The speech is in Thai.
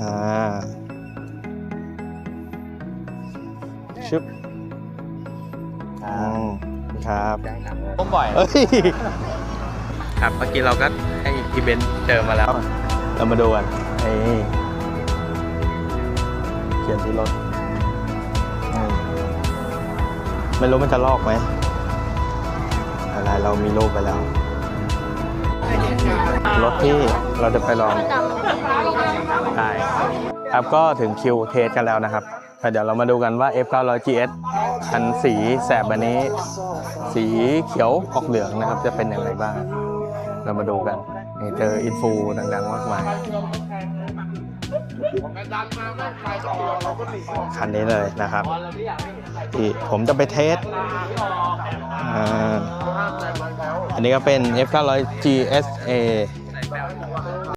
อ่าชึบอืมครับผมบ่อยเอ้ยครับเมื่อกี้เราก็ให้อีเวนต์เจอมาแล้ว เรามาดูกันนี่เขียนที่รถอืมไม่รู้มันจะลอกไหมอะไรเรามีรูปไปแล้ว รถที่เราจะไปลองใช่ ครับก็ถึงคิวเทสกันแล้วนะครับเดี๋ยวเรามาดูกันว่า F900 GS คันสีแสบแบบนี้ สีเขียวออกเหลืองนะครับ จะเป็นอย่างไรบ้าง เรามาดูกันนี่เจออินฟูดังๆมากมายคันนี้เลยนะครับ ที่ผมจะไปเทสออันนี้ก็เป็น F900 GSA